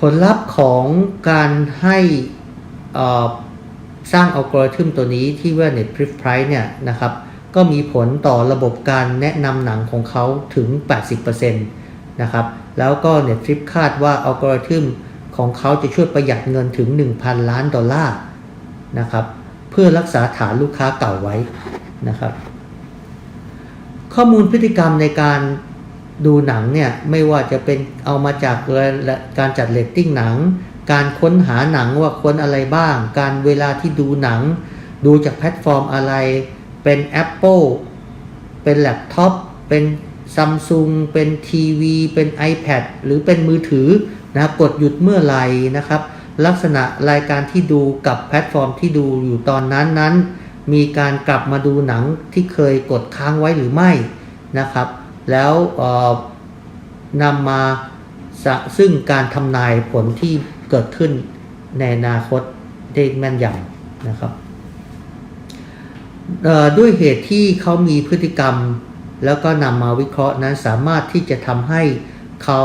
ผลลัพธ์ของการให้สร้างอัลกอริทึมตัวนี้ที่ว่า Netflix Price เนี่ยนะครับ ก็มีผลต่อระบบการแนะนำหนังของเขาถึง 80%นะครับ แล้วก็ Netflix คาดว่าอัลกอริทึมของเขาจะช่วยประหยัดเงินถึง 1,000 ล้านดอลลาร์นะครับ เพื่อรักษาฐานลูกค้าเก่าไว้นะครับ ข้อมูลพฤติกรรมในการ ดูหนังเนี่ยไม่ว่าจะเป็นเอามาจากการจัดเรตติ้งหนัง การค้นหาหนังว่าค้นอะไรบ้าง การเวลาที่ดูหนัง ดูจากแพลตฟอร์มอะไร เป็น Apple เป็นแล็ปท็อปเป็นซัมซุงเป็นทีวีเป็น iPad หรือเป็นมือถือนะกดหยุดเมื่อไหร่นะครับ ลักษณะรายการที่ดูกับแพลตฟอร์มที่ดูอยู่ตอนนั้นนั้น มีการกลับมาดูหนังที่เคยกดค้างไว้หรือไม่นะครับ แล้วนำมาซึ่งการทำนายผลที่เกิดขึ้นในอนาคตได้แม่นยำนะครับด้วยเหตุที่เขามีพฤติกรรม แล้วก็นำมาวิเคราะห์นั้นสามารถที่จะทำให้เขา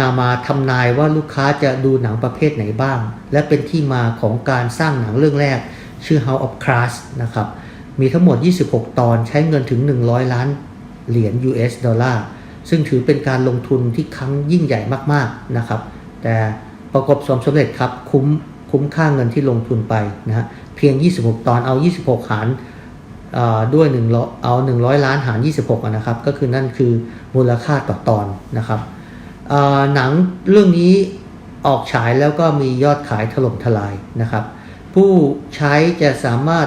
นำมาทำนายว่าลูกค้าจะดูหนังประเภทไหนบ้าง และเป็นที่มาของการสร้างหนังเรื่องแรก ชื่อ House of Cards นะครับ มีทั้งหมด 26 ตอนใช้เงินถึง 100 ล้าน เหรียญ US ดอลลาร์ซึ่งถือเป็นการลงทุนที่ครั้งยิ่งใหญ่มากๆนะครับ แต่ประกบสมสำเร็จครับคุ้มคุ้มค่าเงินที่ลงทุนไปนะฮะเพียง 26 ตอนเอา 26 หารด้วย1เอา 100 ล้านหาร 26นะครับ ก็คือนั่นคือมูลค่าต่อตอนนะครับหนังเรื่องนี้ออกฉายแล้วก็มียอดขายถล่มทลายนะครับ ผู้ใช้จะสามารถ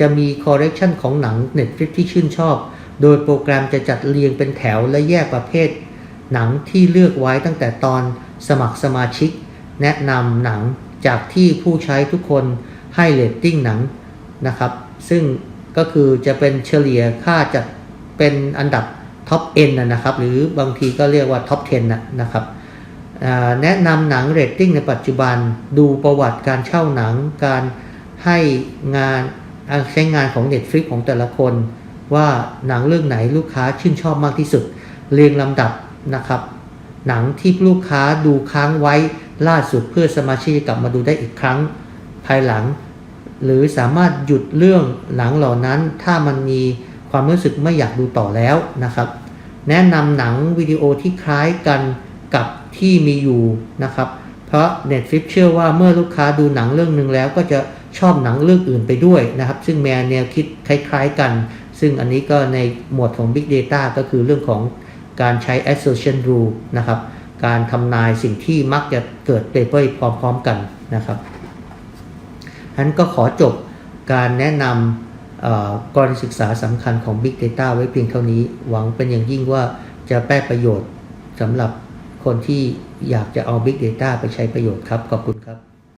จะมีคอร์เรคชันของหนัง Netflix ที่ชื่นชอบ โดยโปรแกรมจะจัดเรียงเป็นแถวและแยกประเภท หนังที่เลือกไว้ตั้งแต่ตอนสมัครสมาชิก แนะนำหนังจากที่ผู้ใช้ทุกคนให้เรตติ้งหนังนะครับ ซึ่งก็คือจะเป็นเฉลี่ยค่าจัดเป็นอันดับท็อป N นะครับ หรือบางทีก็เรียกว่าท็อป 10 นะครับแนะนำหนังเรตติ้งในปัจจุบันดูประวัติการเช่าหนังการให้งานใช้งานของ Netflix ของแต่ละคน ว่าหนังเรื่องไหนลูกค้าชื่นชอบมากที่สุด เรียงลำดับนะครับ หนังที่ลูกค้าดูค้างไว้ล่าสุดเพื่อสมาชิกกลับมาดูได้อีกครั้งภายหลัง หรือสามารถหยุดเรื่องหนังเหล่านั้น ถ้ามันมีความรู้สึกไม่อยากดูต่อแล้วนะครับ แนะนำหนังวิดีโอที่คล้ายกันกับที่มีอยู่นะครับ เพราะ Netflix เชื่อว่าเมื่อลูกค้าดูหนังเรื่องหนึ่งแล้วก็จะชอบหนังเรื่องอื่นไปด้วยนะครับ ซึ่งแมนแนวคิดคล้าย ๆ กัน ซึ่งอันนี้ก็ในหมวดของ Big Data ก็คือเรื่องของการใช้ Association Rule นะครับ การทำนายสิ่งที่มักจะเกิดไปพร้อมๆกันนะครับฉะนั้นก็ขอจบการแนะนำกรณีศึกษาสำคัญของ Big Data ไว้เพียงเท่านี้ หวังเป็นอย่างยิ่งว่าจะแป้ประโยชน์สำหรับคนที่อยากจะเอา Big Data ไปใช้ประโยชน์ครับ ขอบคุณครับ